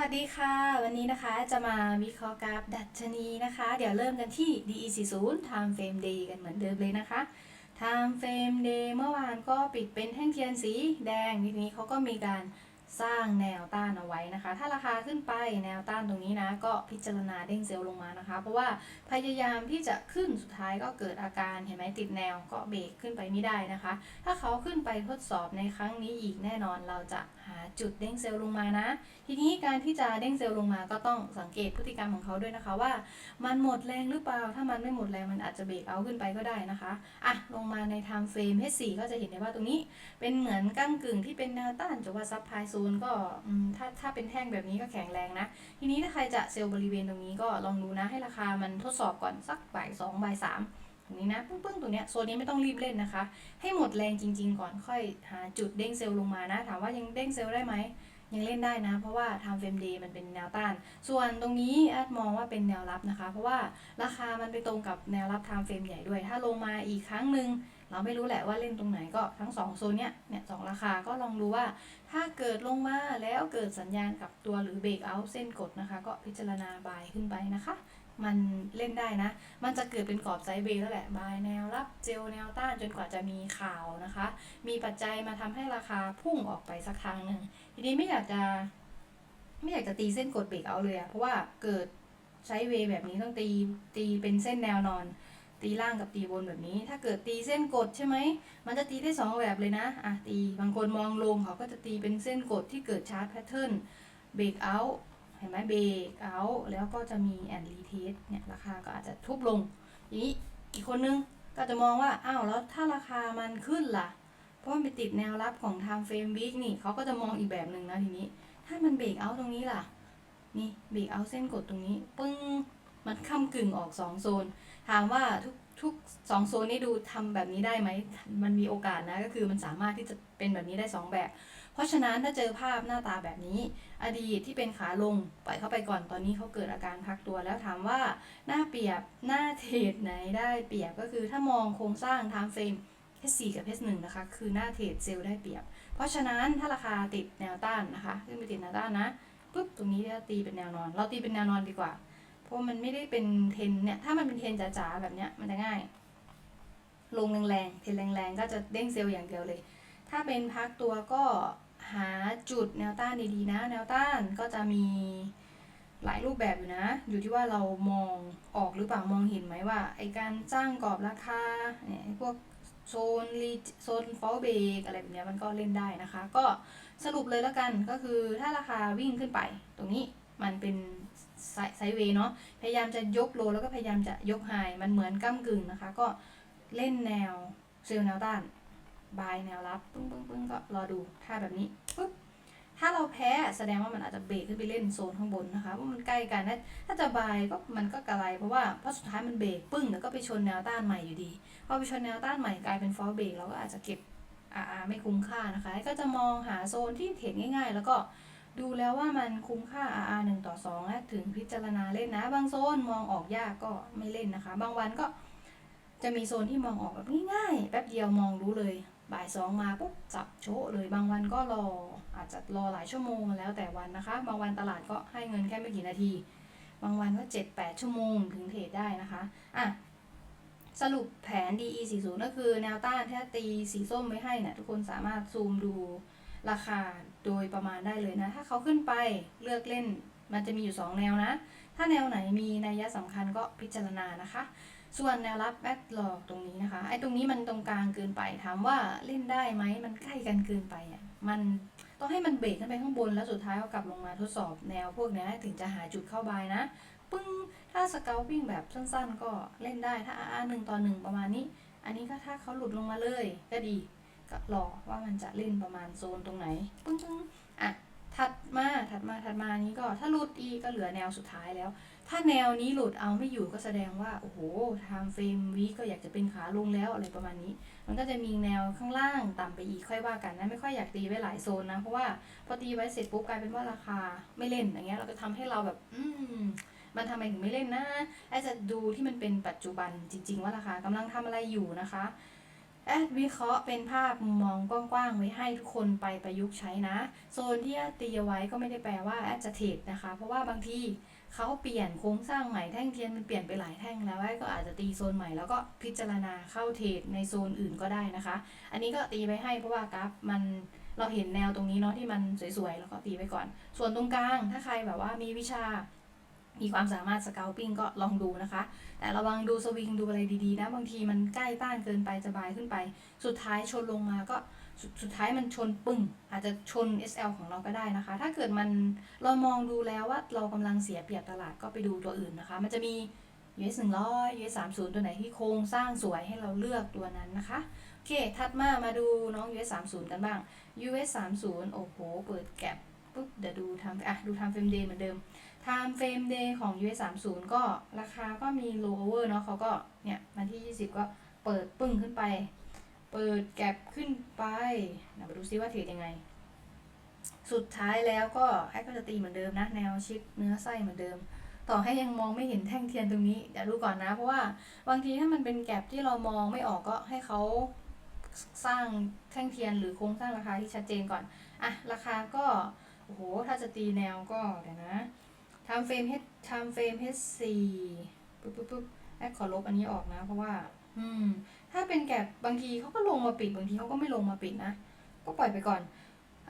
วัสดีค่ะ วันนี้นะคะจะมาวิเคราะห์กราฟดัชนีนะคะ เดี๋ยวเริ่มกันที่ DE40 Time Frame Day กันเหมือนเดิมเลยนะคะ Time Frame Day เมื่อวานก็ปิดเป็นแท่งเทียนสีแดงทีนี้เขาก็มีการสร้างแนวต้านเอาไว้นะคะ ถ้าราคาขึ้นไปแนวต้านตรงนี้นะ ก็พิจารณาเด้งเซลล์ลงมานะคะ เพราะว่าพยายามที่จะขึ้นสุดท้ายก็เกิดอาการเห็นไหมติดแนวก็เบรกขึ้นไปไม่ได้นะคะ ถ้าเขาขึ้นไปทดสอบในครั้งนี้อีกแน่นอนเราจะ หาจุดเด้งเซลล์ลงมานะ ทีนี้การที่จะเด้งเซลล์ลงมาก็ต้องสังเกตพฤติกรรมของเขาด้วยนะคะว่า มันหมดแรงหรือเปล่า ถ้ามันไม่หมดแรงมันอาจจะเบรกเอาขึ้นไปก็ได้นะคะอะลงมาใน time frame H4 ก็จะเห็นได้ว่าตรงนี้เป็นเหมือนก้ากึ่งที่เป็นแนวต้านจะว่าซับไพโซนก็ถ้าถ้าเป็นแท่งแบบนี้ก็แข็งแรงนะ ทีนี้ถ้าใครจะเซลล์บริเวณตรงนี้ก็ลองดูนะให้ราคามันทดสอบก่อนสักบ่ายสองบ่ายสาม ตรงนี้นะปึ้งปึ้งๆตรงเนี้ยโซนนี้ไม่ต้องรีบเล่นนะคะ ให้หมดแรงจริง ๆ ก่อนค่อยหาจุดเด้งเซลล์ลงมานะ ถามว่ายังเด้งเซลล์ได้ไหมยังเล่นได้นะ เพราะว่า time frame day มันเป็นแนวต้าน ส่วนตรงนี้แอดมองว่าเป็นแนวรับนะคะ เพราะว่าราคามันไปตรงกับแนวรับ time frame ใหญ่ด้วย ถ้าลงมาอีกครั้งหนึ่งเราไม่รู้แหละว่าเล่นตรงไหนก็ทั้งสองโซนเนี้ยเนี่ยสองราคาก็ลองดูว่า ถ้าเกิดลงมาแล้วเกิดสัญญาณกับตัวหรือเบรกเอาเส้นกดนะคะ ก็พิจารณาบายขึ้นไปนะคะ มันเล่นได้นะ มันจะเกิดเป็นกรอบไซด์เบย์แล้วแหละบายแนวรับเจลแนวต้านจนกว่าจะมีข่าวนะคะ มีปัจจัยมาทำให้ราคาพุ่งออกไปสักทางหนึ่งทีนี้ไม่อยากจะ ไม่อยากจะตีเส้นกดเบรกเอาเลยอะเพราะว่าเกิดไซด์เวย์แบบนี้ต้องตีตีเป็นเส้นแนวนอน ตีล่างกับตีบนแบบนี้ ถ้าเกิดตีเส้นกดใช่ไหมมันจะตีได้สองแบบเลยนะอะตีบางคนมองลงเขาก็จะตีเป็นเส้นกดที่เกิดชาร์ตแพทเทิร์นเบรกเอา เห็นไหมเบรกเอาแล้วก็จะมีแอนรีเทสเนี่ยราคาก็อาจจะทุบลงทีนี้อีกคนนึงก็จะมองว่าอ้าวแล้วถ้าราคามันขึ้นล่ะ เพราะมันไปติดแนวรับของ time frame week นี่เขาก็จะมองอีกแบบหนึ่งนะทีนี้ ถ้ามันเบรกเอาตรงนี้ล่ะ นี่เบรกเอาเส้นกดตรงนี้ปึ้งมันค้ำกึ่งออกสองโซน ถามว่าทุกทุกสองโซนนี้ดูทำแบบนี้ได้ไหม มันมีโอกาสนะ ก็คือมันสามารถที่จะเป็นแบบนี้ได้สองแบบ เพราะฉะนั้นถ้าเจอภาพหน้าตาแบบนี้ อดีตที่เป็นขาลงปล่อยเข้าไปก่อนตอนนี้เขาเกิดอาการพักตัวแล้วถามว่าหน้าเปรียบหน้าเทรดไหนได้เปรียบก็คือถ้ามองโครงสร้าง time frame H4 กับ H1 นะคะคือหน้าเทรดเซลล์ได้เปรียบ เพราะฉะนั้นถ้าราคาติดแนวต้านนะคะขึ้นไปติดแนวต้านนะปุ๊บตรงนี้จะตีเป็นแนวนอน เราตีเป็นแนวนอนดีกว่า เพราะมันไม่ได้เป็นเทนเนี่ยถ้ามันเป็นเทนจ๋าๆแบบเนี้ยมันจะง่าย ลงแรงๆเทรนแรงๆก็จะเด้งเซลล์อย่างเดียวเลย ถ้าเป็นพักตัวก็ หาจุดแนวต้านดีๆนะ แนวต้านก็จะมีหลายรูปแบบอยู่นะ อยู่ที่ว่าเรามองออกหรือเปล่ามองเห็นไหมว่าไอการจ้างกรอบราคาเนี่ยพวกโซนรีโซนฟอลเบรกอะไรแบบนี้มันก็เล่นได้นะคะ ก็สรุปเลยแล้วกันก็คือถ้าราคาวิ่งขึ้นไป ตรงนี้มันเป็นไซไซด์เวย์เนาะพยายามจะยกโลแล้วก็พยายามจะยกไฮมันเหมือนก้ากึ่งนะคะ ก็เล่นแนวเซลล์แนวต้าน บายแนวรับปึ้งปึ้งปึ้งก็รอดูถ้าแบบนี้ปุ๊บถ้าเราแพ้แสดงว่ามันอาจจะเบรกขึ้นไปเล่นโซนข้างบนนะคะเพราะมันใกล้กันนะถ้าจะบายก็มันก็กระไรเพราะว่าเพราะสุดท้ายมันเบรกปึ้งแล้วก็ไปชนแนวต้านใหม่อยู่ดีพอไปชนแนวต้านใหม่กลายเป็นฟอลเบรกเราก็อาจจะเก็บ RR ไม่คุ้มค่านะคะ ก็จะมองหาโซนที่เทรดง่ายๆ แล้วก็ดูแล้วว่ามันคุ้มค่า RR 1ต่อ2นะถึงพิจารณาเล่นนะ บางโซนมองออกยากก็ไม่เล่นนะคะ บางวันก็จะมีโซนที่มองออกแบบง่ายๆแป๊บเดียวมองรู้เลย บ่ายสองมาปุ๊บจับโชะเลยบางวันก็รออาจจะรอหลายชั่วโมงแล้วแต่วันนะคะ บางวันตลาดก็ให้เงินแค่ไม่กี่นาที บางวันก็7-8ชั่วโมงถึงเทรดได้นะคะอะสรุปแผน DE 4 0ก็คือแนวต้านถ้าตีสีส้มไว้ให้เนี่ยทุกคนสามารถซูมดูราคาโดยประมาณได้เลยนะ ถ้าเขาขึ้นไปเลือกเล่นมันจะมีอยู่ 2 แนวนะ ถ้าแนวไหนมีนัยสำคัญก็พิจารณานะคะ ส่วนแนวรับแอดหลอกตรงนี้นะคะ ไอ้ตรงนี้มันตรงกลางเกินไป ถามว่าเล่นได้ไหม มันใกล้กันเกินไปอะ มันต้องให้มันเบรกขึ้นไปข้างบน แล้วสุดท้ายก็กลับลงมาทดสอบแนวพวกนี้ถึงจะหาจุดเข้าบายนะ ปึ้ง ถ้าสเกลปิ้งแบบสั้นๆ ก็เล่นได้ ถ้า RR หนึ่งต่อหนึ่งประมาณนี้ อันนี้ก็ถ้าเขาหลุดลงมาเลย ก็ดี ก็รอว่ามันจะเล่นประมาณโซนตรงไหน ปึ้งปึ้งอะ ถัดมา ถัดมา ถัดมานี้ก็ถ้าหลุดอีกก็เหลือแนวสุดท้ายแล้ว ถ้าแนวนี้หลุดเอาไม่อยู่ก็แสดงว่า โอ้โหทางเฟรมวีก็อยากจะเป็นขาลงแล้วอะไรประมาณนี้ มันก็จะมีแนวข้างล่างต่ำไปอีกค่อยว่ากันนะไม่ค่อยอยากตีไว้หลายโซนนะ เพราะว่าพอตีไว้เสร็จปุ๊บกลายเป็นว่าราคาไม่เล่นอย่างเงี้ยเราก็ทำให้เราแบบ อืมมันทำไมถึงไม่เล่นนะไอจะดูที่มันเป็นปัจจุบันจริง ๆ ว่าราคากำลังทำอะไรอยู่นะคะแอดวิเคราะห์เป็นภาพมุมมองกว้างๆไว้ให้ทุกคนไปประยุกต์ใช้นะ โซนที่แอดตีเอาไว้ก็ไม่ได้แปลว่าแอดจะเทรดนะคะ เพราะว่าบางที เขาเปลี่ยนโครงสร้างใหม่แท่งเทียนมันเปลี่ยนไปหลายแท่งแล้วก็อาจจะตีโซนใหม่แล้วก็พิจารณาเข้าเทรดในโซนอื่นก็ได้นะคะ อันนี้ก็ตีไปให้เพราะว่ากราฟมันเราเห็นแนวตรงนี้เนาะที่มันสวยๆแล้วก็ตีไปก่อน ส่วนตรงกลางถ้าใครแบบว่ามีวิชา มีความสามารถสเกลปิ้งก็ลองดูนะคะ แต่ระวังดูสวิงดูอะไรดีๆนะ บางทีมันใกล้ต้านเกินไปจะบายขึ้นไป สุดท้ายชนลงมาก็สสุดท้ายมันชนปึ้ง อาจจะชน SL ของเราก็ได้นะคะ ถ้าเกิดมันเรามองดูแล้วว่าเรากำลังเสียเปรียบตลาดก็ไปดูตัวอื่นนะคะ มันจะมี US 100 US 30ตัวไหนที่โครงสร้างสวยให้เราเลือกตัวนั้นนะคะโอเค ถัดมามาดูน้อง US 30กันบ้าง US 30โอ้โห เปิดแก็บปุ๊บเดี๋ยวดูทำอะดูทำเฟรมเดย์เหมือนเดิม time frame day ของ US 30ก็ราคาก็มี low over เนาะเขาก็เนี่ยวันที่ 20 ก็เปิดปึ้งขึ้นไป เปิดแก็บขึ้นไปเดี๋ยวมาดูซิว่าเทรดยังไง สุดท้ายแล้วก็แอดก็จะตีเหมือนเดิมนะ แนวชิดเนื้อไส้เหมือนเดิม ต่อให้ยังมองไม่เห็นแท่งเทียนตรงนี้เดี๋ยวดูก่อนนะ เพราะว่าบางทีถ้ามันเป็นแก็บที่เรามองไม่ออกก็ให้เขาสร้างแท่งเทียนหรือโครงสร้างราคาที่ชัดเจนก่อน อะ ราคาก็ โอ้โห ถ้าจะตีแนวก็เดี๋ยวนะ ทำเฟรม H ทำเฟรม H4 ปุ๊บปุ๊บปุ๊บแอดขอลบอันนี้ออกนะ เพราะว่า อืม ถ้าเป็นแกลบบางทีเขาก็ลงมาปิด บางทีเขาก็ไม่ลงมาปิดนะ ก็ปล่อยไปก่อน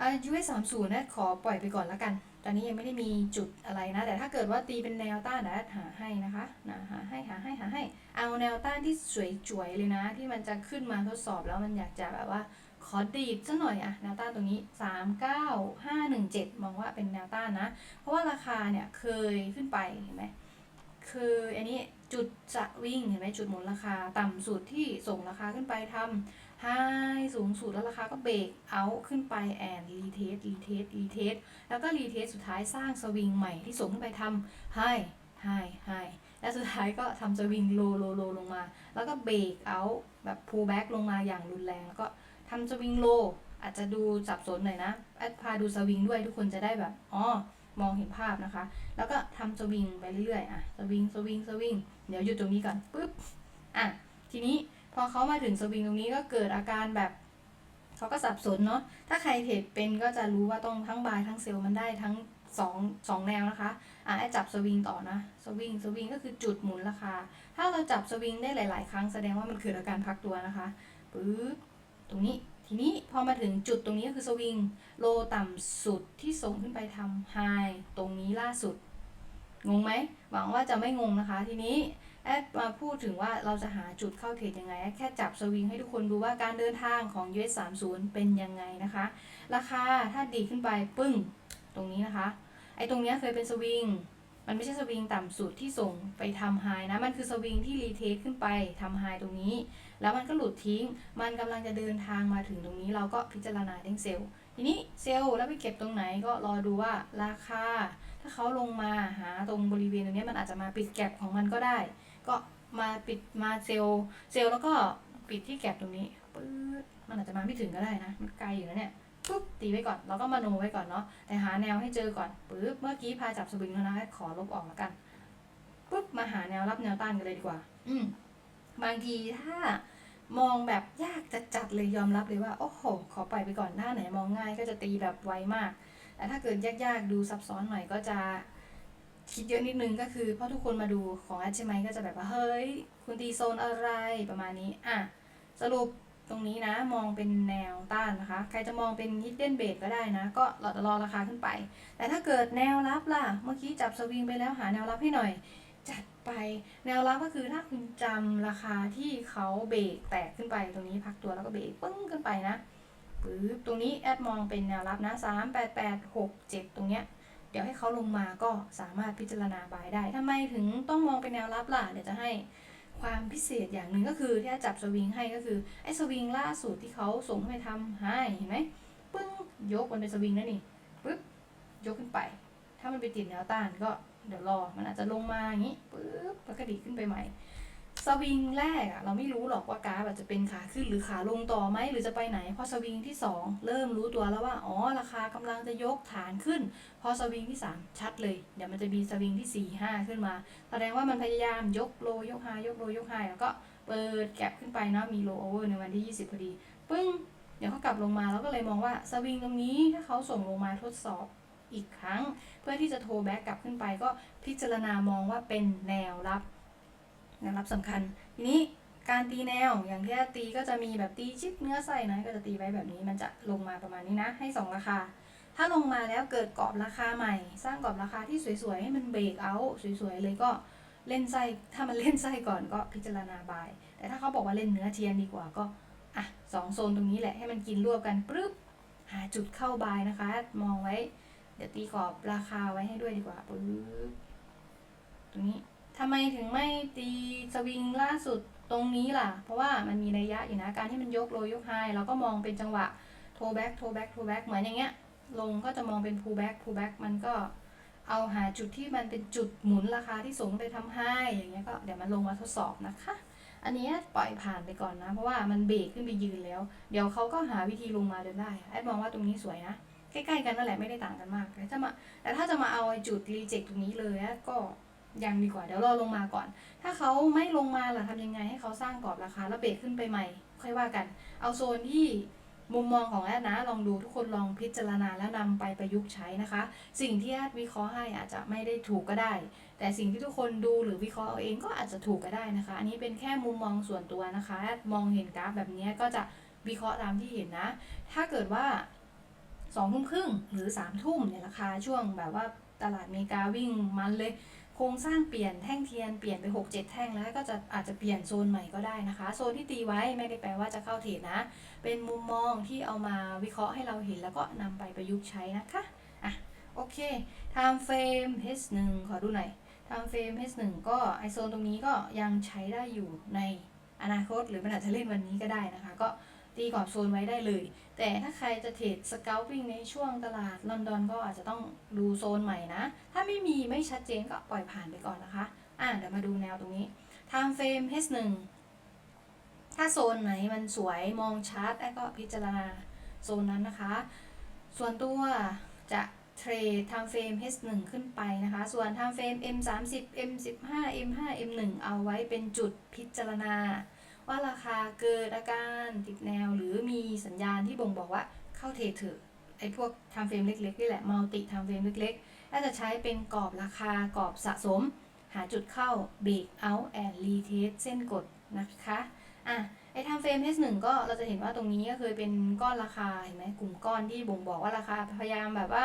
อ่า US 3 0นะขอปล่อยไปก่อนแล้วกัน ตอนนี้ยังไม่ได้มีจุดอะไรนะ แต่ถ้าเกิดว่าตีเป็นแนวต้านนะหาให้นะคะนะหาให้หาให้หาให้ เอาแนวต้านที่สวยจวยเลยนะ ที่มันจะขึ้นมาทดสอบแล้วมันอยากจะแบบว่า ขอดีดซะหน่อยอะแนวต้านตรงนี้ 39517 มองว่าเป็นแนวต้านนะ เพราะว่าราคาเนี่ยเคยขึ้นไปเห็นไหมคืออันนี้จุดจะวิ่งเห็นไหมจุดหมุนราคาต่ำสุดที่ส่งราคาขึ้นไปทำไฮสูงสุดแล้วราคาก็เบรกเอาขึ้นไปแอนรีเทสรีเทสรีเทสแล้วก็รีเทสสุดท้ายสร้างสวิงใหม่ที่ส่งขึ้นไปทำไฮไฮไฮและสุดท้ายก็ทำสวิงโลโลโลลงมา แล้วก็เบรกเอาแบบพูลแบ็กลงมาอย่างรุนแรงแล้วก็ ทำสวิงโล อาจจะดูสับสนหน่อยนะ แอดพาดูสวิงด้วยทุกคนจะได้แบบอ๋อมองเห็นภาพนะคะ แล้วก็ทำสวิงไปเรื่อยๆ อะ สวิง สวิง สวิง เดี๋ยวหยุดตรงนี้ก่อนปุ๊บ อะ ทีนี้พอเขามาถึงสวิงตรงนี้ก็เกิดอาการแบบ เขาก็สับสนเนาะ ถ้าใครเทรดเป็นก็จะรู้ว่าต้องทั้งบายทั้งเซลล์มันได้ทั้งสองสองแนวนะคะ อะให้จับสวิงต่อนะ สวิง สวิงก็คือจุดหมุนราคา ถ้าเราจับสวิงได้หลาย ๆ ครั้งแสดงว่ามันเกิดอาการพักตัวนะคะ ปึ๊บ ตรงนี้ ทีนี้พอมาถึงจุดตรงนี้ก็คือสวิง โลต่ำสุดที่ส่งขึ้นไปทำไฮตรงนี้ล่าสุด งงไหม หวังว่าจะไม่งงนะคะ ทีนี้แอดมาพูดถึงว่าเราจะหาจุดเข้าเทรดยังไง แค่จับสวิงให้ทุกคนดูว่าการเดินทางของ US 30เป็นยังไงนะคะ ราคาถ้าดีขึ้นไปปึ้ง ตรงนี้นะคะ ไอ้ตรงนี้เคยเป็นสวิง มันไม่ใช่สวิงต่ำสุดที่ส่งไปทำไฮนะ มันคือสวิงที่รีเทสขึ้นไปทำไฮตรงนี้ แล้วมันก็หลุดทิ้ง มันกำลังจะเดินทางมาถึงตรงนี้ เราก็พิจารณาเด้งเซลล์ ทีนี้เซลล์แล้วไปเก็บตรงไหนก็รอดูว่าราคา ถ้าเขาลงมาหาตรงบริเวณตรงนี้มันอาจจะมาปิดแก็บของมันก็ได้ ก็มาปิดมาเซลล์เซลล์แล้วก็ปิดที่แก็บตรงนี้ปื๊ดมันอาจจะมาไม่ถึงก็ได้นะ มันไกลอยู่นะเนี่ย ตีไว้ก่อน เราก็มาโนไว้ก่อนเนาะ แต่หาแนวให้เจอก่อนปึ๊บ เมื่อกี้พาจับสวิงแล้วนะขอลบออกแล้วกันปุ๊บ มาหาแนวรับแนวต้านกันเลยดีกว่า อืม บางทีถ้ามองแบบยากจะจัดเลยยอมรับเลยว่า โอ้โห ขอปล่อยไปก่อนหน้าไหนมองง่ายก็จะตีแบบไวมาก แต่ถ้าเกิดยากๆ ดูซับซ้อนหน่อยก็จะคิดเยอะนิดนึงก็คือเพราะทุกคนมาดูของแอาใช่ไหมก็จะแบบว่าเฮ้ย คุณตีโซนอะไรประมาณนี้ อะ สรุป ตรงนี้นะมองเป็นแนวต้านนะคะ ใครจะมองเป็น hidden bait ก็ได้นะ ก็รอรอราคาขึ้นไป แต่ถ้าเกิดแนวรับล่ะ เมื่อกี้จับสวิงไปแล้วหาแนวรับให้หน่อย จัดไปแนวรับก็คือถ้าคุณจำราคาที่เขาเบรกแตกขึ้นไปตรงนี้พักตัวแล้วก็เบรกปึ้งขึ้นไปนะปึ๊บตรงนี้แอดมองเป็นแนวรับนะสามแปดแปดหกเจ็ดตรงเนี้ยเดี๋ยวให้เขาลงมาก็สามารถพิจารณาบายได้ทำไมถึงต้องมองเป็นแนวรับล่ะ เดี๋ยวจะให้ ความพิเศษอย่างหนึ่งก็คือที่จับสวิงให้ก็คือไอ้สวิงล่าสุดที่เขาส่งให้ทำให้เห็นไหมปึ้งยกมันเป็นสวิงนั่นนี่ปึ๊บยกขึ้นไป ถ้ามันไปติดแนวต้านก็เดี๋ยวรอมันอาจจะลงมาอย่างนี้ปึ๊บแล้วก็ดีขึ้นไปใหม่ สวิงแรกอะเราไม่รู้หรอกว่ากราฟจะเป็นขาขึ้นหรือขาลงต่อไหมหรือจะไปไหน พอสวิงที่ 2 เริ่มรู้ตัวแล้วว่าอ๋อราคากำลังจะยกฐานขึ้น พอสวิงที่ 3 ชัดเลย เดี๋ยวมันจะมีสวิงที่ 4 5 ขึ้นมา แสดงว่ามันพยายามยกโลยกไฮยกโลยกไฮแล้วก็เปิดแก็บขึ้นไปเนาะมีโลโอเวอร์ในวันที่ 20พอดีปึ้งเดี๋ยวเขากลับลงมาแล้วก็เลยมองว่าสวิงตรงนี้ถ้าเขาส่งลงมาทดสอบอีกครั้ง เพื่อที่จะโทรแบ็กกลับขึ้นไปก็พิจารณามองว่าเป็นแนวรับ แนวรับสำคัญ ทีนี้การตีแนวอย่างที่ตีก็จะมีแบบตีชิดเนื้อไส้นะก็จะตีไว้แบบนี้มันจะลงมาประมาณนี้นะ ให้สองราคา ถ้าลงมาแล้วเกิดกรอบราคาใหม่ สร้างกรอบราคาที่สวยๆให้มันเบรกเอาสวยๆเลยก็เล่นไส้ถ้ามันเล่นไส้ก่อนก็พิจารณาบาย แต่ถ้าเขาบอกว่าเล่นเนื้อเทียนดีกว่าก็อะสองโซนตรงนี้แหละให้มันกินรวบกันปึ๊บหาจุดเข้าบายนะคะ มองไว้ เดี๋ยวตีกรอบราคาไว้ให้ด้วยดีกว่าปึ๊บตรงนี้ ทำไมถึงไม่ตีสวิงล่าสุดตรงนี้ล่ะ เพราะว่ามันมีระยะอยู่นะ การที่มันยกโลยกไฮเราก็มองเป็นจังหวะโทแบ็กโทแบ็กโทแบ็กเหมือนอย่างเงี้ย ลงก็จะมองเป็น pullback pullback มันก็เอาหาจุดที่มันเป็นจุดหมุนราคาที่สูงไปทำให้อย่างเงี้ยก็เดี๋ยวมันลงมาทดสอบนะคะ อันนี้ปล่อยผ่านไปก่อนนะ เพราะว่ามันเบรกขึ้นไปยืนแล้ว เดี๋ยวเขาก็หาวิธีลงมาจนได้ไอ้มองว่าตรงนี้สวยนะใกล้ๆกันนั่นแหละไม่ได้ต่างกันมากแต่ถ้ามาแต่ถ้าจะมาเอาไอ้จุดรีเจ็คตรงนี้เลยก็ ยังดีกว่าเดี๋ยวรอลงมาก่อน ถ้าเขาไม่ลงมาล่ะทำยังไงให้เขาสร้างกรอบราคาแล้วเบรกขึ้นไปใหม่ ค่อยว่ากัน เอาโซนที่มุมมองของแอดนะลองดูทุกคนลองพิจารณาแล้วนำไปประยุกต์ใช้นะคะ สิ่งที่แอดวิเคราะห์ให้อาจจะไม่ได้ถูกก็ได้ แต่สิ่งที่ทุกคนดูหรือวิเคราะห์เอาเองก็อาจจะถูกก็ได้นะคะ อันนี้เป็นแค่มุมมองส่วนตัวนะคะแอดมองเห็นกราฟแบบนี้ก็จะวิเคราะห์ตามที่เห็นนะ ถ้าเกิดว่าสองทุ่มครึ่งหรือสามทุ่มเนี่ยราคาช่วงแบบว่าตลาดอเมริกาวิ่งมันเลย โครงสร้างเปลี่ยนแท่งเทียนเปลี่ยนไป 6 7 แท่งแล้วก็จะอาจจะเปลี่ยนโซนใหม่ก็ได้นะคะ โซนที่ตีไว้ไม่ได้แปลว่าจะเข้าเทรดนะ เป็นมุมมองที่เอามาวิเคราะห์ให้เราเห็นแล้วก็นำไปประยุกต์ใช้นะคะอะโอเค time frame H1 ขอดูหน่อย time frame H1 ก็ไอโซนตรงนี้ก็ยังใช้ได้อยู่ในอนาคตหรือมันอาจจะเล่นวันนี้ก็ได้นะคะ ก็ตีกรอบโซนไว้ได้เลย แต่ถ้าใครจะเทรดสเกลปิ้งในช่วงตลาดลอนดอนก็อาจจะต้องดูโซนใหม่นะ ถ้าไม่มีไม่ชัดเจนก็ปล่อยผ่านไปก่อนนะคะ อะเดี๋ยวมาดูแนวตรงนี้ time frame H1 ถ้าโซนไหนมันสวยมองชัดแอดก็พิจารณาโซนนั้นนะคะ ส่วนตัวจะเทรด time frame H1 ขึ้นไปนะคะ ส่วน time frame M30 M15 M5 M1 เอาไว้เป็นจุดพิจารณา ว่าราคาเกิดอาการติดแนว หรือมีสัญญาณที่บ่งบอกว่าเข้าเทเถอะไอ้พวก time frame เล็กๆนี่แหละ multi time frame เล็กๆก็จะใช้เป็นกรอบราคากรอบสะสม หาจุดเข้า break out and retest เส้นกดนะคะอะไอ้ทำเฟรม H1 ก็เราจะเห็นว่าตรงนี้ก็เคยเป็นก้อนราคาเห็นไหมกลุ่มก้อนที่บ่งบอกว่าราคาพยายามแบบว่า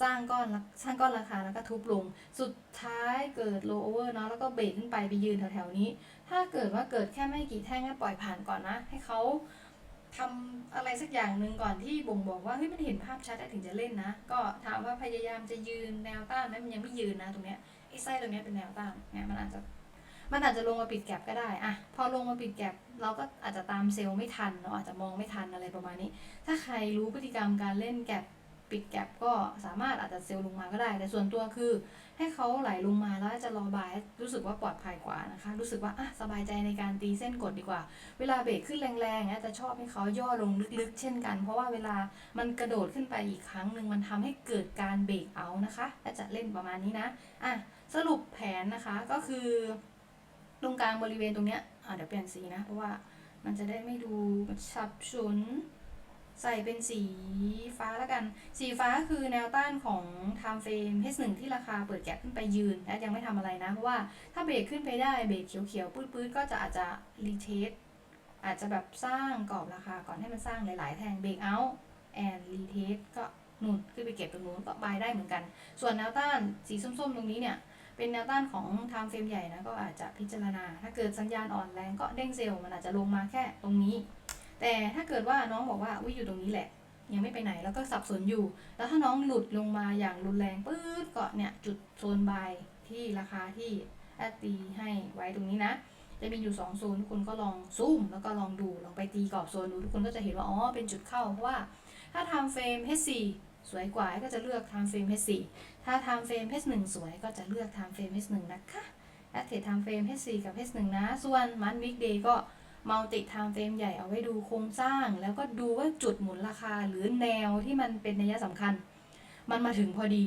สร้างก้อนสร้างก้อนราคาแล้วก็ทุบลง สุดท้ายเกิด low over เนาะแล้วก็เบรกขึ้นไปไปยืนแถวๆนี้ ถ้าเกิดว่าเกิดแค่ไม่กี่แท่งให้ปล่อยผ่านก่อนนะ ให้เขาทำอะไรสักอย่างหนึ่งก่อนที่บ่งบอกว่าเฮ้ยมันเห็นภาพชัดแล้วถึงจะเล่นนะ ก็ถามว่าพยายามจะยืนแนวต้านนั้นมันยังไม่ยืนนะตรงเนี้ยไอ้ไส้ตรงเนี้ยเป็นแนวต้านเนี่ยมันอาจจะมันอาจจะลงมาปิดแก็บก็ได้อะพอลงมาปิดแก็บเราก็อาจจะตามเซลล์ไม่ทันเราอาจจะมองไม่ทันอะไรประมาณนี้ ถ้าใครรู้พฤติกรรมการเล่นแก็บ ปิดแก็บก็สามารถอาจจะเซลล์ลงมาก็ได้ แต่ส่วนตัวคือ ให้เขาไหลลงมาแล้วจะรอบายรู้สึกว่าปลอดภัยกว่านะคะ รู้สึกว่าอะสบายใจในการตีเส้นกดดีกว่า เวลาเบรกขึ้นแรงๆเนี่ยจะชอบให้เขาย่อลงลึกๆ เช่นกัน เพราะว่าเวลามันกระโดดขึ้นไปอีกครั้งหนึ่งมันทำให้เกิดการเบรกเอานะคะและจะเล่นประมาณนี้นะอะสรุปแผนนะคะก็คือ ตรงกลางบริเวณตรงเนี้ยอะเดี๋ยวเปลี่ยนสีนะเพราะว่ามันจะได้ไม่ดูสับสน ใส่เป็นสีฟ้าแล้วกัน สีฟ้าคือแนวต้านของ time frame H1 ที่ราคาเปิดแก็ขึ้นไปยืนและยังไม่ทำอะไรนะ เพราะว่าถ้าเบรกขึ้นไปได้เบรกเขียวๆปื้ดๆก็จะอาจจะรีเทสอาจจะแบบสร้างกรอบราคาก่อนให้มันสร้างหลายๆ แทงเบรกเอาท์แอนรีเทสก็นู่นขึ้นไปเก็บตรงนู้นก็บายได้เหมือนกัน ส่วนแนวต้านสีส้มๆ ตรงนี้เนี่ยเป็นแนวต้านของ time frame ใหญ่นะก็อาจจะพิจารณา ถ้าเกิดสัญญาณอ่อนแรงก็เด้งเซลล์มันอาจจะลงมาแค่ตรงนี้ แต่ถ้าเกิดว่าน้องบอกว่าอุ้ยอยู่ตรงนี้แหละ ยังไม่ไปไหนแล้วก็สับสนอยู่ แล้วถ้าน้องหลุดลงมาอย่างรุนแรงปื๊ดก็เนี่ยจุดโซนบายที่ราคาที่แอดตีให้ไว้ตรงนี้นะ จะมีอยู่2โซนทุกคนก็ลองซูมแล้วก็ลองดูลองไปตีกรอบโซนดูทุกคนก็จะเห็นว่าอ๋อเป็นจุดเข้าเพราะว่าถ้า time frame H4 สวยกว่าก็จะเลือก time frame H4 ถ้า time frame H1 สวยก็จะเลือก time frame H1 นะคะแอดเทรด time frame H4 กับ H1 นะ ส่วนมัน weekday ก็ multi time frame ใหญ่เอาไว้ดูโครงสร้าง แล้วก็ดูว่าจุดหมุนราคาหรือแนวที่มันเป็นนัยสำคัญ มันมาถึงพอดี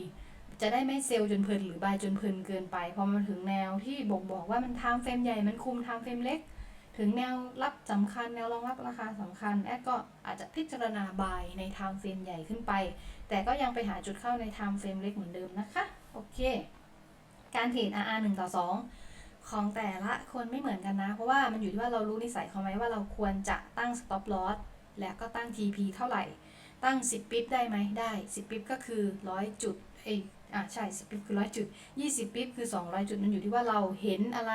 จะได้ไม่เซลล์จนเพลินหรือบายจนเพลินเกินไปพอมาถึงแนวที่บ่งบอกว่ามัน time frame ใหญ่มันคุม time frame เล็ก ถึงแนวรับสำคัญ แนวรองรับราคาสำคัญแอดก็อาจจะพิจารณาบายใน time frame ใหญ่ขึ้นไป แต่ก็ยังไปหาจุดเข้าใน time frame เล็กเหมือนเดิมนะคะโอเคการเทรด RR 1ต่อ2 ของแต่ละคนไม่เหมือนกันนะ เพราะว่ามันอยู่ที่ว่าเรารู้นิสัยเขาไหมว่าเราควรจะตั้ง stop loss และก็ตั้ง TP เท่าไหร่ ตั้ง 10 ปิ๊บได้ไหมได้ 10 ปิ๊บก็คือ 100 จุดเอย อะใช่10ปิ๊บคือ100จุด20ปิ๊บคือ200จุดมันอยู่ที่ว่าเราเห็นอะไร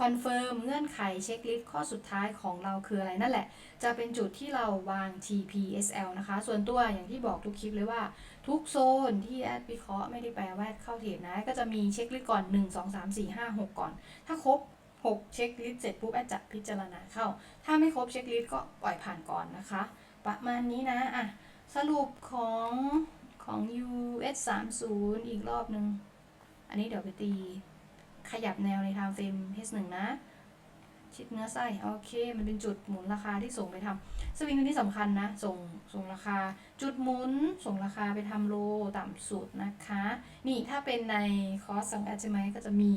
คอนเฟิร์มเงื่อนไขเช็คลิสต์ข้อสุดท้ายของเราคืออะไรนั่นแหละ จะเป็นจุดที่เราวาง TPSL นะคะ ส่วนตัวอย่างที่บอกทุกคลิปเลยว่า ทุกโซนที่แอดวิเคราะห์ไม่ได้แปลว่าเข้าเทรดนะ ก็จะมีเช็คลิสต์ก่อน 1 2 3 4 5 6 ก่อน ถ้าครบ 6 เช็คลิสต์เสร็จปุ๊บแอดจะพิจารณาเข้า ถ้าไม่ครบเช็คลิสต์ก็ปล่อยผ่านก่อนนะคะ ประมาณนี้นะอะสรุปของ ของ US 3 0อีกรอบหนึ่ง อันนี้เดี๋ยวไปตี ขยับแนวใน time frame H1 นะ ชิดเนื้อไส้ โอเค มันเป็นจุดหมุนราคาที่ส่งไปทำสวิงตัวนี้สำคัญนะ ส่งส่งราคา จุดหมุน ส่งราคาไปทำโลต่ำสุดนะคะ นี่ถ้าเป็นในคอร์สสังกัดใช่ไหมก็จะมี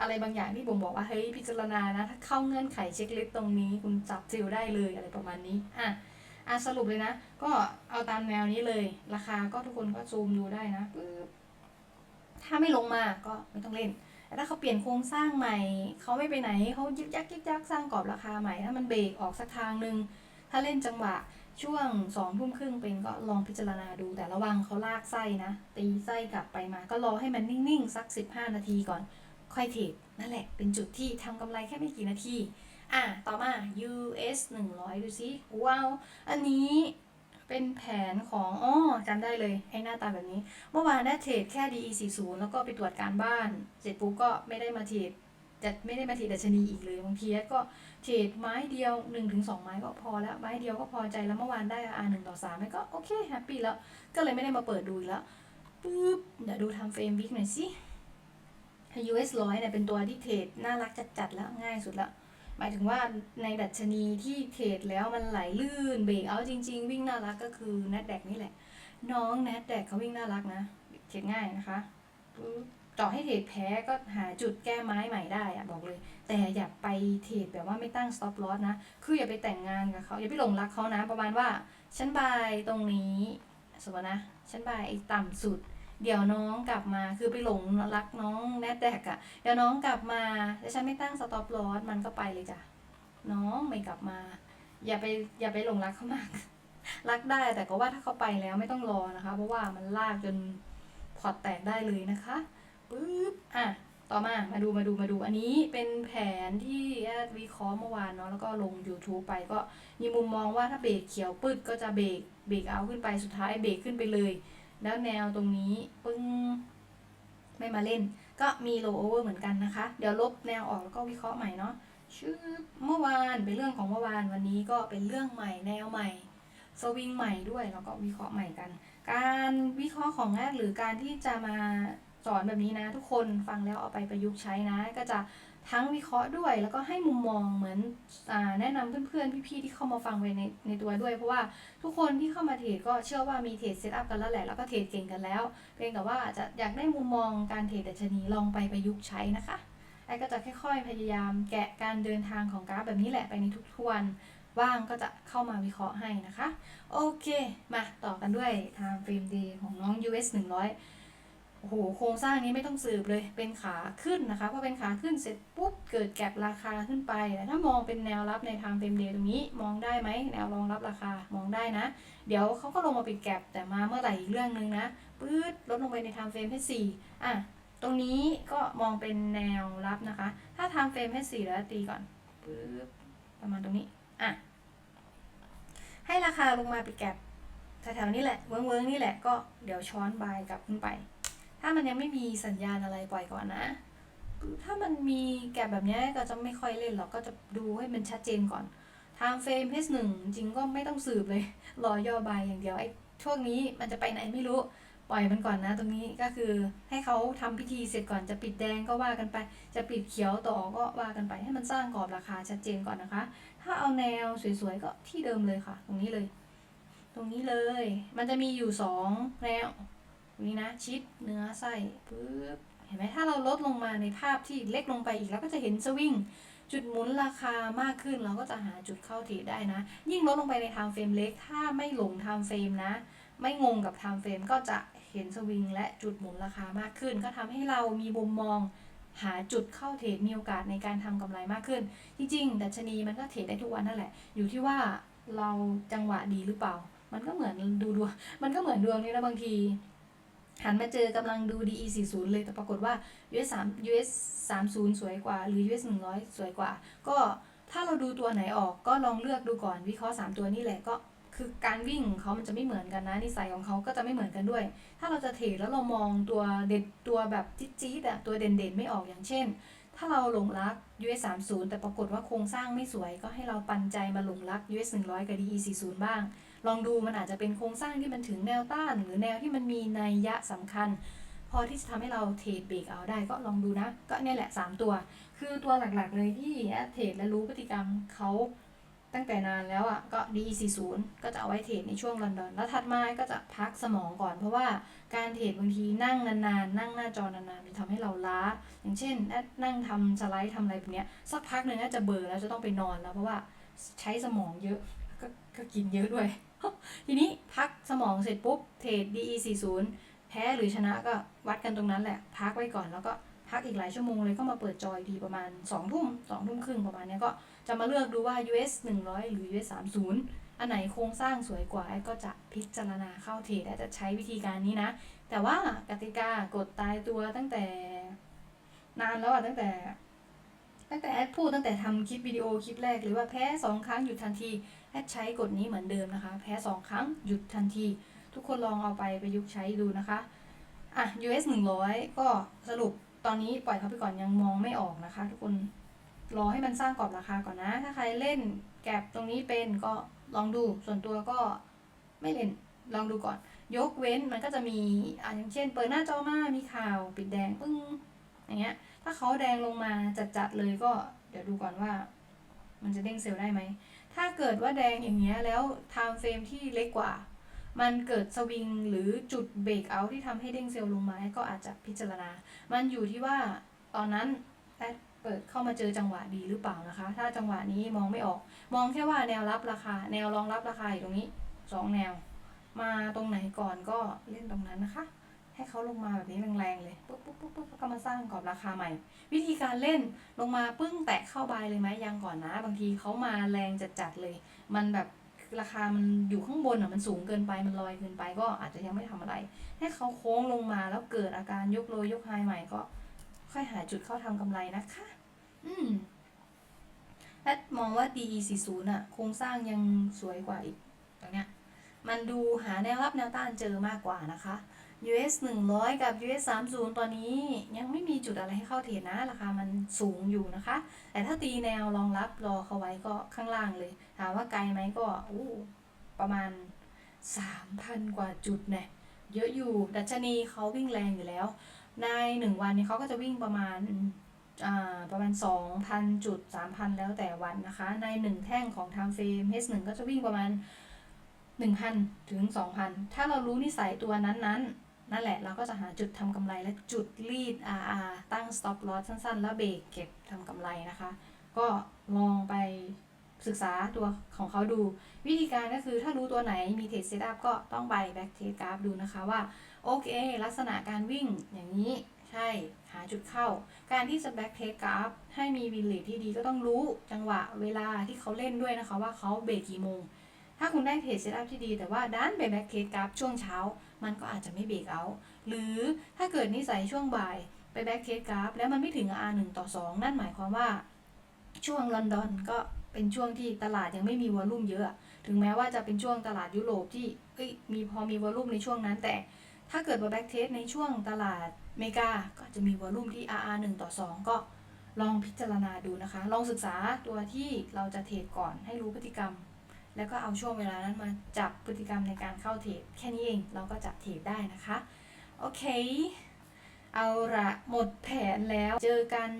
อะไรบางอย่างที่ผมบอกว่าเฮ้ยพิจารณานะ ถ้าเข้าเงื่อนไขเช็คลิสต์ตรงนี้ คุณจับซิลได้เลยอะไรประมาณนี้ อะ อะสรุปเลยนะ ก็เอาตามแนวนี้เลย ราคาก็ทุกคนก็ซูมดูได้นะปึ๊บถ้าไม่ลงมาก็ไม่ต้องเล่น แต่ถ้าเขาเปลี่ยนโครงสร้างใหม่ เขาไม่ไปไหนเขายึกยักยึกยักสร้างกรอบราคาใหม่ ถ้ามันเบรกออกสักทางหนึ่งถ้าเล่นจังหวะช่วงสองทุ่มครึ่งเป็นก็ลองพิจารณาดู แต่ระวังเขาลากไส้นะ ตีไส้กลับไปมา ก็รอให้มันนิ่ง ๆ สัก 15 นาทีก่อน ค่อยเทรดนั่นแหละ เป็นจุดที่ทำกำไรแค่ไม่กี่นาที อะ ต่อมา US 100 ดูสิว้าวอันนี้เป็นแผนของอ๋อจำได้เลยให้หน้าตาแบบนี้ เมื่อวานได้เทรดแค่ DE 40แล้วก็ไปตรวจการบ้าน เสร็จปุ๊บก็ไม่ได้มาเทรดจะไม่ได้มาเทรดดัชนีอีกเลยบางทีก็เทรดไม้เดียว 1-2 ไม้ก็พอแล้วไม้เดียวก็พอใจแล้วเมื่อวานได้ R 1ต่อ3ก็โอเคแฮปปี้แล้ว ก็เลยไม่ได้มาเปิดดูอีกแล้วปุ๊บเดี๋ยวดูทำเฟรมวิกหน่อยสิ US 100เนี่ยเป็นตัวที่เทรดน่ารักจัดๆแล้วง่ายสุดแล้ว หมายถึงว่าในดัชนีที่เทรดแล้วมันไหลลื่นเบรกเอาจริง ๆ วิ่งน่ารักก็คือ n a s d a q นี่แหละ น้อง n a s d a q เขาวิ่งน่ารักนะเทรดง่ายนะคะต่อให้เทรดแพ้ก็หาจุดแก้ไม้ใหม่ได้อะบอกเลย แต่อย่าไปเทรดแบบว่าไม่ตั้ง stop loss นะ คืออย่าไปแต่งงานกับเขาอย่าไปหลงรักเขานะ ประมาณว่าฉันบายตรงนี้สมมตินะฉันบายไอ้ต่ำสุด เดี๋ยวน้องกลับมาคือไปหลงรักน้องแนทแดกอะเดี๋ยวน้องกลับมาแล้วฉันไม่ตั้ง stop loss มันก็ไปเลยจ้ะน้องไม่กลับมา อย่าไปอย่าไปหลงรักเขามาก รักได้แต่ก็ว่าถ้าเขาไปแล้วไม่ต้องรอนะคะ เพราะว่ามันลากจนพอร์ตแตกได้เลยนะคะปึ๊บอะต่อมามาดูมาดูมาดูอันนี้เป็นแผนที่แอดวิเคราะห์เมื่อวานเนาะแล้วก็ลง YouTube ไปก็มีมุมมองว่าถ้าเบรกเขียวปืดก็จะเบรกเบรกเอาขึ้นไปสุดท้ายเบรกขึ้นไปเลย แล้วแนวตรงนี้ปึ้งไม่มาเล่น ก็มีโลโอเวอร์เหมือนกันนะคะ เดี๋ยวลบแนวออกแล้วก็วิเคราะห์ใหม่เนาะชื่อเมื่อวานเป็นเรื่องของเมื่อวานวันนี้ก็เป็นเรื่องใหม่แนวใหม่สวิงใหม่ด้วยแล้วก็วิเคราะห์ใหม่กัน การวิเคราะห์ของแอดหรือการที่จะมาสอนแบบนี้นะทุกคนฟังแล้วเอาไปประยุกต์ใช้นะ ก็จะ ทั้งวิเคราะห์ด้วย แล้วก็ให้มุมมองเหมือนอแนะนำเพื่อนๆ พี่ๆ ที่เข้ามาฟังไปในในตัวด้วย เพราะว่าทุกคนที่เข้ามาเทรดก็เชื่อว่ามีเทรดเซตอัพกันแล้วแหละ แล้วก็เทรดเก่งกันแล้ว เพียงแต่ว่าจะอยากได้มุมมองการเทรดดัชนีลองไปประยุกต์ใช้นะคะไอ้ก็จะค่อยๆ พยายามแกะการเดินทางของกราฟแบบนี้แหละไปในทุกๆวันว่างก็จะเข้ามาวิเคราะห์ให้นะคะ โอเค มาต่อกันด้วย time frame day ของน้อง US 100 โอ้โหโครงสร้างนี้ไม่ต้องสืบเลยเป็นขาขึ้นนะคะพอเป็นขาขึ้นเสร็จปุ๊บเกิดแก็บราคาขึ้นไปแต่ถ้ามองเป็นแนวรับใน time frame day ตรงนี้มองได้ไหมแนวรองรับราคามองได้นะ เดี๋ยวเขาก็ลงมาปิดแก็บแต่มาเมื่อไหร่อีกเรื่องหนึ่งนะปื๊ดลดลงไปใน time frame H4 อะตรงนี้ก็มองเป็นแนวรับนะคะ ถ้าทำเฟรมให้สี่แล้วตีก่อนปึ๊บประมาณตรงนี้อะให้ราคาลงมาปิดแก็บแถวๆนี้แหละเวิ้งๆนี่แหละก็เดี๋ยวช้อนบายกลับขึ้นไป ถ้ามันยังไม่มีสัญญาณอะไรปล่อยก่อนนะ ถ้ามันมีแกบแบบนี้ก็จะไม่ค่อยเล่นหรอกก็จะดูให้มันชัดเจนก่อน ทางเฟรม H1 จริงก็ไม่ต้องสืบเลย รอย่อบายอย่างเดียวไอ้ช่วงนี้มันจะไปไหนไม่รู้ปล่อยมันก่อนนะ ตรงนี้ก็คือให้เขาทำพิธีเสร็จก่อนจะปิดแดงก็ว่ากันไป จะปิดเขียวต่อก็ว่ากันไปให้มันสร้างกรอบราคาชัดเจนก่อนนะคะ ถ้าเอาแนวสวยๆก็ที่เดิมเลยค่ะ ตรงนี้เลย ตรงนี้เลย มันจะมีอยู่สองแนว นี้นะชิดเนื้อไส้ปึ๊บเห็นไหมถ้าเราลดลงมาในภาพที่เล็กลงไปอีกแล้วก็จะเห็นสวิงจุดหมุนราคามากขึ้นเราก็จะหาจุดเข้าเทรดได้นะ ยิ่งลดลงไปใน time frame เล็ก ถ้าไม่หลง time frame นะ ไม่งงกับ time frame ก็จะเห็นสวิงและจุดหมุนราคามากขึ้น ก็ทำให้เรามีมุมมองหาจุดเข้าเทรดมีโอกาสในการทำกำไรมากขึ้น จริงๆดัชนีมันก็เทรดได้ทุกวันนั่นแหละ อยู่ที่ว่าเราจังหวะดีหรือเปล่า มันก็เหมือนดูดวงมันก็เหมือนดวงนี่นะบางที หันมาเจอกำลังดู DE 40เลย แต่ปรากฏว่า US 3 US 30สวยกว่า หรือ US 100 สวยกว่า ก็ถ้าเราดูตัวไหนออกก็ลองเลือกดูก่อนวิเคราะห์3ตัวนี่แหละก็คือการวิ่งของเขามันจะไม่เหมือนกันนะนิสัยของเขาก็จะไม่เหมือนกันด้วย ถ้าเราจะเทรดแล้วเรามองตัวเด็ดตัวแบบจี๊ดๆอะตัวเด่นๆไม่ออกอย่างเช่น ถ้าเราหลงรัก US 30แต่ปรากฏว่าโครงสร้างไม่สวยก็ให้เราปันใจมาหลงรัก US 100 กับ DE 40บ้าง ลองดูมันอาจจะเป็นโครงสร้างที่มันถึงแนวต้าน หรือแนวที่มันมีนัยยะสำคัญ พอที่จะทำให้เราเทรดเบรกเอาได้ก็ลองดูนะ ก็เนี่ยแหละ 3 ตัว คือตัวหลักๆเลยที่เทรดและรู้พฤติกรรมเขาตั้งแต่นานแล้วอะก็ DE40 ก็จะเอาไว้เทรดในช่วงลอนดอน แล้วถัดมาก็จะพักสมองก่อนเพราะว่าการเทรดบางทีนั่งนานๆ นั่งหน้าจอนานๆมันทำให้เราล้า อย่างเช่น นั่งทำสไลด์ทำอะไรแบบเนี้ยสักพักหนึ่งอาจจะเบื่อแล้วจะต้องไปนอนแล้วเพราะว่าใช้สมองเยอะก็ก็กินเยอะด้วย ทีนี้พักสมองเสร็จปุ๊บเทรด DE40 แพ้หรือชนะก็วัดกันตรงนั้นแหละ พักไว้ก่อนแล้วก็พักอีกหลายชั่วโมงเลยก็มาเปิดจอยดีประมาณ2ทุ่ม2ทุ่มครึ่งประมาณนี้ก็จะมาเลือกดูว่า US 100 หรือ US 30อันไหนโครงสร้างสวยกว่าไอ้ก็จะพิจารณาเข้าเทรดอาจจะใช้วิธีการนี้นะ แต่ว่ากติกากดตายตัวตั้งแต่นานแล้วอะตั้งแต่ตั้งแต่แอดพูดตั้งแต่ทำคลิปวิดีโอคลิปแรกเลยว่าแพ้สองครั้งหยุดทันที แอดใช้กฎนี้เหมือนเดิมนะคะ แพ้สองครั้งหยุดทันที ทุกคนลองเอาไปประยุกต์ใช้ดูนะคะ อะ US 100 ก็สรุปตอนนี้ปล่อยเขาไปก่อนยังมองไม่ออกนะคะ ทุกคนรอให้มันสร้างกรอบราคาก่อนนะ ถ้าใครเล่นแก็บตรงนี้เป็นก็ลองดูส่วนตัวก็ไม่เล่นลองดูก่อน ยกเว้นมันก็จะมีอะอย่างเช่น เปิดหน้าจอมามีข่าวปิดแดงปึ้งอย่างเงี้ย ถ้าเขาแดงลงมาจัดๆเลยก็เดี๋ยวดูก่อนว่า มันจะเด้งเซลล์ได้ไหม ถ้าเกิดว่าแดงอย่างเงี้ยแล้ว time frame ที่เล็กกว่า มันเกิดสวิงหรือจุดเบรกเอาที่ทำให้เด้งเซลล์ลงมาก็อาจจะพิจารณา มันอยู่ที่ว่าตอนนั้นแอดเปิดเข้ามาเจอจังหวะดีหรือเปล่านะคะ ถ้าจังหวะนี้มองไม่ออก มองแค่ว่าแนวรับราคา แนวรองรับราคาอยู่ตรงนี้สองแนว มาตรงไหนก่อนก็เล่นตรงนั้นนะคะ ให้เขาลงมาแบบนี้แรงๆเลยปุ๊บปุ๊บปุ๊บปุ๊บก็มาสร้างกรอบราคาใหม่ วิธีการเล่นลงมาปึ้งแตะเข้าบายเลยไหมยังก่อนนะ บางทีเขามาแรงจัดๆเลย มันแบบราคามันอยู่ข้างบนอะมันสูงเกินไปมันลอยเกินไปก็อาจจะยังไม่ทำอะไร ให้เขาโค้งลงมาแล้วเกิดอาการยกโลยกไฮใหม่ก็ ค่อยหาจุดเข้าทำกำไรนะคะ อืมแอดมองว่า DE 40อะโครงสร้างยังสวยกว่าอีกตรงเนี้ยมันดูหาแนวรับแนวต้านเจอมากกว่านะคะ US 100 กับ US 30 ตอนนี้ยังไม่มีจุดอะไรให้เข้าเทรดนะ ราคามันสูงอยู่นะคะ แต่ถ้าตีแนวรองรับรอเขาไว้ก็ข้างล่างเลย ถามว่าไกลไหมก็อู้ประมาณ 3,000 กว่าจุดเนี่ยเยอะอยู่ ดัชนีเขาวิ่งแรงอยู่แล้ว ในหนึ่งวันนี้เขาก็จะวิ่งประมาณอ่าประมาณ 2,000 จุด 3,000 แล้วแต่วันนะคะ ในหนึ่งแท่งของ time frame H1 ก็จะวิ่งประมาณ 1,000 ถึง 2,000 ถ้าเรารู้นิสัยตัวนั้นๆ นั่นแหละเราก็จะหาจุดทำกำไรและจุดรีด RR ตั้ง stop loss สั้นๆ แล้วเบรกเก็บทำกำไรนะคะ ก็ลองไปศึกษาตัวของเขาดู วิธีการก็คือถ้ารู้ตัวไหนมีเทรดเซตอัพก็ต้องไปแบ็กเทสกราฟดูนะคะว่า โอเค ลักษณะการวิ่งอย่างนี้ใช่ หาจุดเข้า การที่จะแบ็กเทสกราฟให้มีวินเลทที่ดีก็ต้องรู้จังหวะเวลาที่เขาเล่นด้วยนะคะว่าเขาเบรกกี่โมง ถ้าคุณได้เทรดเซตอัพที่ดี แต่ว่าด้านไปแบ็กเทสกราฟช่วงเช้า มันก็อาจจะไม่เบรกเอาหรือถ้าเกิดนิสัยช่วงบ่ายไปแบ็กเทสกราฟแล้วมันไม่ถึง R 1ต่อ 2 นั่นหมายความว่า ช่วงลอนดอนก็เป็นช่วงที่ตลาดยังไม่มีวอลลุ่มเยอะ ถึงแม้ว่าจะเป็นช่วงตลาดยุโรปที่มีพอมีวอลลุ่มในช่วงนั้น แต่ถ้าเกิดว่าแบ็กเทสในช่วงตลาดเมกา ก็จะมีวอลลุ่มที่ RR 1ต่อ 2 ก็ลองพิจารณาดูนะคะ ลองศึกษาตัวที่เราจะเทรดก่อนให้รู้พฤติกรรม แล้วก็เอาช่วงเวลานั้นมาจับพฤติกรรมในการเข้าเทรดแค่นี้เองเราก็จับเทรดได้นะคะ โอเค เอาละหมดแผนแล้วเจอกัน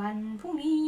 วันพรุ่งนี้